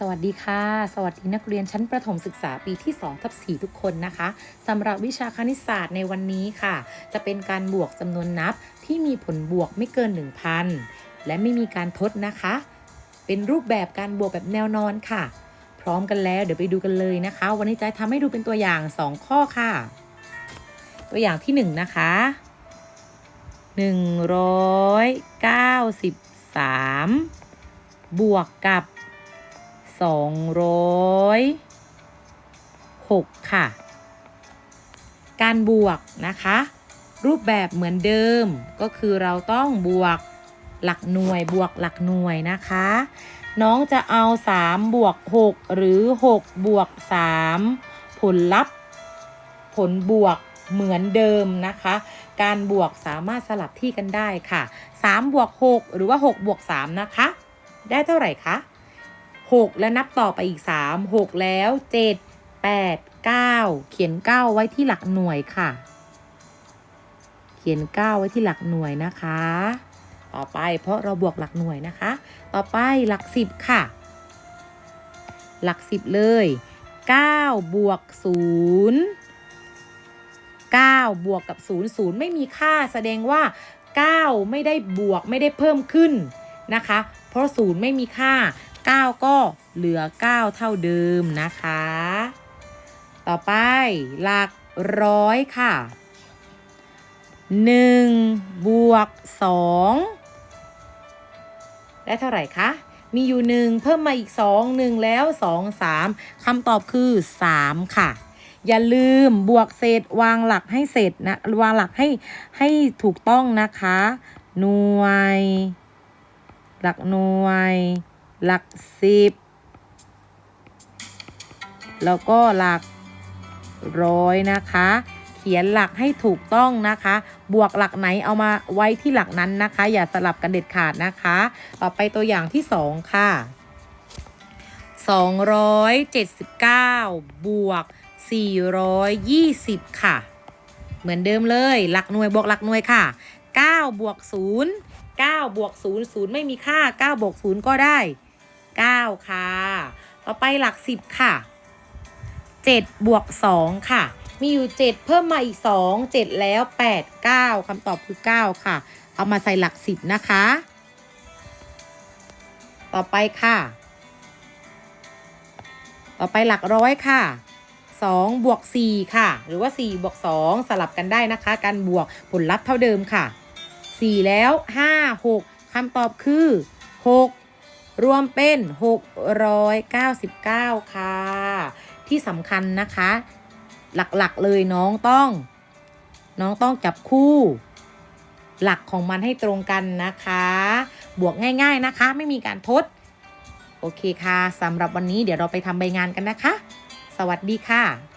สวัสดีค่ะ สวัสดีนักเรียนชั้นประถมศึกษาปีที่2ทับ4ทุกคนนะคะสำหรับวิชาคณิตศาสตร์ในวันนี้ค่ะ จะเป็นการบวกจำนวนนับที่มีผลบวกไม่เกิน 1,000 และไม่มีการทดนะคะ เป็นรูปแบบการบวกแบบแนวนอนค่ะ พร้อมกันแล้วเดี๋ยวไปดูกันเลยนะคะ วันนี้จะทำให้ดูเป็นตัวอย่าง 2 ข้อค่ะ ตัวอย่างที่ 1 นะคะ 193 บวกกับ 206 ค่ะ การบวกนะคะ รูปแบบเหมือนเดิมก็คือเราต้องบวกหลักหน่วยบวกหลักหน่วยนะคะ น้องจะเอา 3 บวก 6 หรือ 6 บวก 3 ผลลัพธ์ ผลบวกเหมือนเดิมนะคะ การบวกสามารถสลับที่กันได้ค่ะ 3 บวก 6 หรือว่า 6 บวก 3 นะคะ ได้เท่าไหร่คะ 6 แล้วนับต่อไปอีก 3 6 แล้ว 7 8 9 เขียน 9 ไว้ที่หลักหน่วยค่ะ เขียน 9 ไว้ที่หลักหน่วยนะคะ ต่อไปเพราะเราบวกหลักหน่วยนะคะ ต่อไปหลัก 10 ค่ะ หลัก 10 เลย 9 บวก 0 9 บวกกับ 0 0 ไม่มีค่าแสดงว่า 9 ไม่ได้บวกไม่ได้เพิ่มขึ้นนะคะ เพราะ 0 ไม่มีค่า 9 ก็เหลือ 9 เท่าเดิมนะคะ ต่อไปหลักร้อยค่ะ 1 บวก 2 ได้เท่าไหร่คะมีอยู่1เพิ่มมาอีก2 1แล้ว2 3คำตอบคือ3ค่ะ อย่าลืมบวกเศษวางหลักให้เสร็จนะวางหลักให้ให้ถูกต้องนะคะ หน่วย หลักหน่วย หลักสิบ แล้วก็หลักร้อยนะคะ เขียนหลักให้ถูกต้องนะคะ บวกหลักไหนเอามาไว้ที่หลักนั้นนะคะ อย่าสลับกันเด็ดขาดนะคะ ต่อไปตัวอย่างที่2ค่ะ279 บวก 420 ค่ะ เหมือนเดิมเลย หลักหน่วยบวกหลักหน่วยค่ะ 9 บวก 0 9 บวก 0 0 ไม่มีค่า 9 บวก 0 ก็ได้ 9 ค่ะ ต่อไปหลัก 10 ค่ะ 7 บวก 2 ค่ะ มีอยู่ 7 เพิ่มมาอีก 2 7 แล้ว 8 9คำตอบคือ 9 ค่ะ เอามาใส่หลัก 10 นะคะ ต่อไปค่ะ ต่อไปหลักร้อยค่ะ2บวก4ค่ะ หรือว่า 4 บวก 2 สลับกันได้นะคะ การบวกผลลัพธ์เท่าเดิมค่ะ 4 แล้ว 5 6คำตอบคือ 6 รวมเป็น 699 ค่ะ ที่สำคัญนะคะ หลักๆเลยน้องต้อง น้องต้องจับคู่ หลักของมันให้ตรงกันนะคะ บวกง่ายๆนะคะ ไม่มีการทด โอเคค่ะสำหรับวันนี้เดี๋ยวเราไปทำใบงานกันนะคะ สวัสดีค่ะ